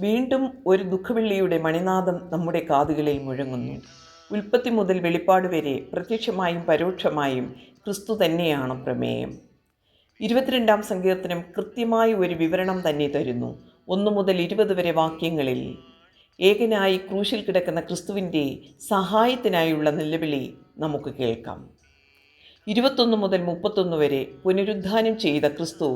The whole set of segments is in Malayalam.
വീണ്ടും ഒരു ദുഃഖവെള്ളിയുടെ മണിനാദം നമ്മുടെ കാതുകളിൽ മുഴങ്ങുന്നു. ഉൽപ്പത്തി മുതൽ വെളിപ്പാട് വരെ പ്രത്യക്ഷമായും പരോക്ഷമായും ക്രിസ്തു തന്നെയാണ് പ്രമേയം. ഇരുപത്തിരണ്ടാം സങ്കീർത്തനം കൃത്യമായ ഒരു വിവരണം തന്നെ തരുന്നു. ഒന്നു മുതൽ ഇരുപത് വരെ വാക്യങ്ങളിൽ ഏകനായി ക്രൂശിൽ കിടക്കുന്ന ക്രിസ്തുവിന്റെ സഹായത്തിനായുള്ള നിലവിളി നമുക്ക് കേൾക്കാം. ഇരുപത്തൊന്ന് മുതൽ മുപ്പത്തൊന്ന് വരെ പുനരുദ്ധാനം ചെയ്ത ക്രിസ്തു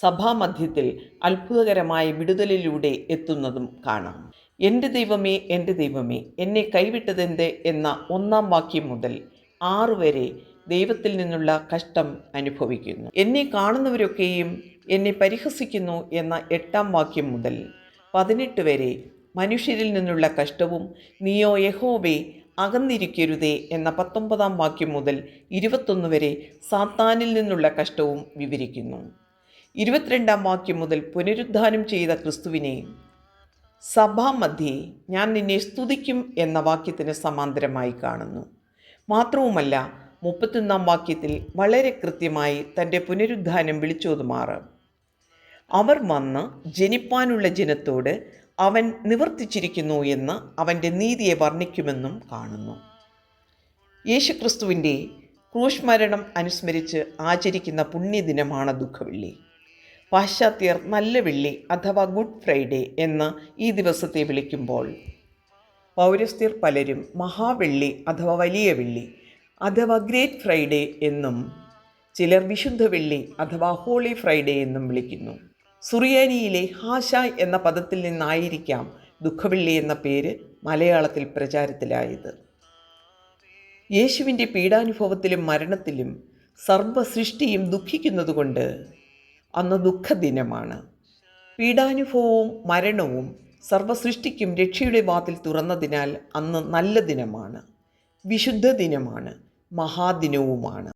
സഭാമധ്യത്തിൽ അത്ഭുതകരമായ വിടുതലിലൂടെ എത്തുന്നതും കാണാം. എന്റെ ദൈവമേ എന്റെ ദൈവമേ എന്നെ കൈവിട്ടതെന്ത്? എന്ന ഒന്നാം വാക്യം മുതൽ ആറ് വരെ ദൈവത്തിൽ നിന്നുള്ള കഷ്ടം അനുഭവിക്കുന്നു. എന്നെ കാണുന്നവരൊക്കെയും എന്നെ പരിഹസിക്കുന്നു എന്ന എട്ടാം വാക്യം മുതൽ പതിനെട്ട് വരെ മനുഷ്യരിൽ നിന്നുള്ള കഷ്ടവും നിയോ യഹോവേ അകന്നിരിക്കരുതേ എന്ന പത്തൊമ്പതാം വാക്യം മുതൽ ഇരുപത്തൊന്ന് വരെ സാത്താനിൽ നിന്നുള്ള കഷ്ടവും വിവരിക്കുന്നു. ഇരുപത്തിരണ്ടാം വാക്യം മുതൽ പുനരുദ്ധാനം ചെയ്ത ക്രിസ്തുവിനെ സഭാമധ്യേ ഞാൻ നിന്നെ സ്തുതിക്കും എന്ന വാക്യത്തിന് സമാന്തരമായി കാണുന്നു. മാത്രവുമല്ല മുപ്പത്തൊന്നാം വാക്യത്തിൽ വളരെ കൃത്യമായി തന്റെ പുനരുദ്ധാനം വിളിച്ചോതുമാറ്. അവർ വന്ന് ജനിപ്പാനുള്ള ജനത്തോട് അവൻ നിവർത്തിച്ചിരിക്കുന്നു എന്ന് അവന്റെ നീതിയെ വർണിക്കുമെന്നും കാണുന്നു. യേശുക്രിസ്തുവിന്റെ ക്രൂശ്മരണം അനുസ്മരിച്ച് ആചരിക്കുന്ന പുണ്യദിനമാണ് ദുഃഖവെള്ളി. പാശ്ചാത്യർ നല്ല വെള്ളി അഥവാ ഗുഡ് ഫ്രൈഡേ എന്ന് ഈ ദിവസത്തെ വിളിക്കുമ്പോൾ പൗരസ്ത്യർ പലരും മഹാവെള്ളി അഥവാ വലിയ വെള്ളി അഥവാ ഗ്രേറ്റ് ഫ്രൈഡേ എന്നും ചിലർ വിശുദ്ധ വെള്ളി അഥവാ ഹോളി ഫ്രൈഡേ എന്നും വിളിക്കുന്നു. സുറിയാനിയിലെ ഹാഷ എന്ന പദത്തിൽ നിന്നായിരിക്കാം ദുഃഖവെള്ളി എന്ന പേര് മലയാളത്തിൽ പ്രചാരത്തിലായത്. യേശുവിന്റെ പീഡാനുഭവത്തിലും മരണത്തിലും സർവസൃഷ്ടിയും ദുഃഖിക്കുന്നതുകൊണ്ട് അന്ന് ദുഃഖദിനമാണ്. പീഡാനുഭവവും മരണവും സർവസൃഷ്ടിക്കും രക്ഷയുടെ വാതിൽ തുറന്നതിനാൽ അന്ന് നല്ല ദിനമാണ്. വിശുദ്ധ ദിനമാണ്. മഹാദിനവുമാണ്.